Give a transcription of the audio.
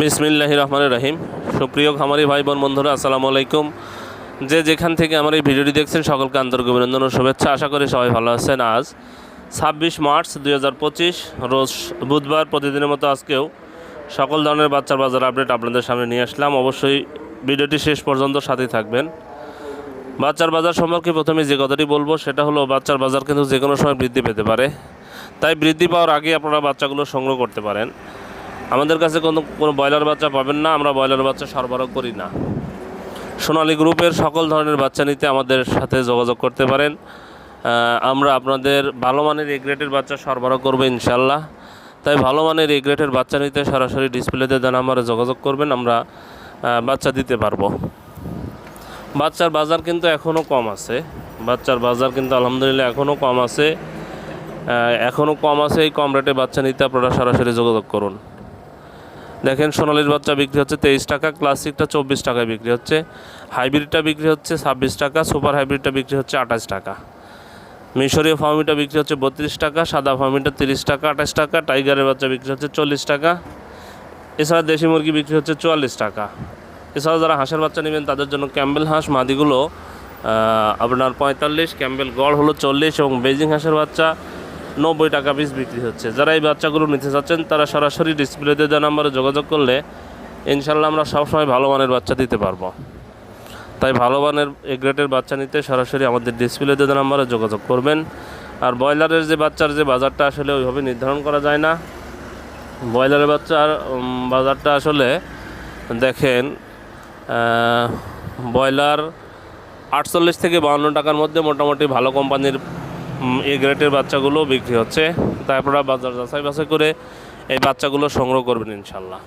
বিসমিল্লাহ রহমান রহিম। সুপ্রিয় খামারি ভাই বোন বন্ধুরা, আসসালামু আলাইকুম। যে যেখান থেকে আমার এই ভিডিওটি দেখছেন, সকলকে আন্তরিক অভিনন্দন ও শুভেচ্ছা। আশা করি সবাই ভালো আছেন আজ। ছাব্বিশ মার্চ দুই হাজার পঁচিশ, রোজ বুধবার প্রতিদিনের মতো আজকেও সকল ধরনের বাচ্চার বাজার আপডেট আপনাদের সামনে নিয়ে আসলাম। অবশ্যই ভিডিওটি শেষ পর্যন্ত সাথেই থাকবেন। বাচ্চার বাজার সম্পর্কে প্রথমে যে কথাটি বলব, সেটা হলো বাচ্চার বাজার কিন্তু যে কোনো সময় বৃদ্ধি পেতে পারে। তাই বৃদ্ধি পাওয়ার আগে আপনারা বাচ্চাগুলো সংগ্রহ করতে পারেন। আমাদের কাছে কোনো কোনো ব্রয়লার বাচ্চা পাবেন না, আমরা ব্রয়লার বাচ্চা সরবরাহ করি না। সোনালী গ্রুপের সকল ধরনের বাচ্চা নিতে আমাদের সাথে যোগাযোগ করতে পারেন। আমরা আপনাদের ভালো মানের এ গ্রেডের বাচ্চা সরবরাহ করব ইনশাল্লাহ। তাই ভালো মানের এগ্রেটের বাচ্চা নিতে সরাসরি ডিসপ্লেতে দেন আমরা যোগাযোগ করবেন, আমরা বাচ্চা দিতে পারব। বাচ্চার বাজার কিন্তু এখনও কম আছে। বাচ্চার বাজার কিন্তু আলহামদুলিল্লাহ এখনও কম আছে। এখনও কম আছে, এই কম রেটে বাচ্চা নিতে আপনারা সরাসরি যোগাযোগ করুন। দেখেন সোনালির বাচ্চা বিক্রি হচ্ছে তেইশ টাকা, ক্লাসিকটা চব্বিশ টাকায় বিক্রি হচ্ছে। হাইব্রিডটা বিক্রি হচ্ছে ছাব্বিশ টাকা, সুপার হাইব্রিডটা বিক্রি হচ্ছে আঠাশ টাকা। মিশরীয় ফার্মিটা বিক্রি হচ্ছে বত্রিশ টাকা, সাদা ফার্মিটা তিরিশ টাকা, আঠাশ টাকা, টাইগারের বাচ্চা বিক্রি হচ্ছে চল্লিশ টাকা। এছাড়া দেশি মুরগি বিক্রি হচ্ছে চুয়াল্লিশ টাকা। এছাড়া যারা হাঁসের বাচ্চা নেবেন, তাদের জন্য ক্যাম্বেল হাঁস, মাদিগুলো আপনার পঁয়তাল্লিশ, ক্যাম্বেল গড় হলো চল্লিশ এবং বেজিং হাঁসের বাচ্চা নব্বই টাকা পিস বিক্রি হচ্ছে। যারা এই বাচ্চাগুলো নিতে চাচ্ছেন তারা সরাসরি ডিসপ্লেতে দেওয়া নাম্বারে যোগাযোগ করলে ইনশাল্লাহ আমরা সবসময় ভালো মানের বাচ্চা দিতে পারব। তাই ভালো মানের এ গ্রেডের বাচ্চা নিতে সরাসরি আমাদের ডিসপ্লেতে দেওয়া নাম্বারে যোগাযোগ করবেন। আর ব্রয়লারের যে বাচ্চার যে বাজারটা আসলে ওইভাবে নির্ধারণ করা যায় না। ব্রয়লারের বাচ্চার বাজারটা আসলে দেখেন ব্রয়লার আটচল্লিশ থেকে বাউন্ন টাকার মধ্যে মোটামুটি ভালো কোম্পানির এ গ্রেটের বাচ্চাগুলো বিক্রি হচ্ছে। তাই আপনারা বাজার যাচাই বাছাই করে এই বাচ্চাগুলো সংগ্রহ করবেন ইনশাল্লাহ।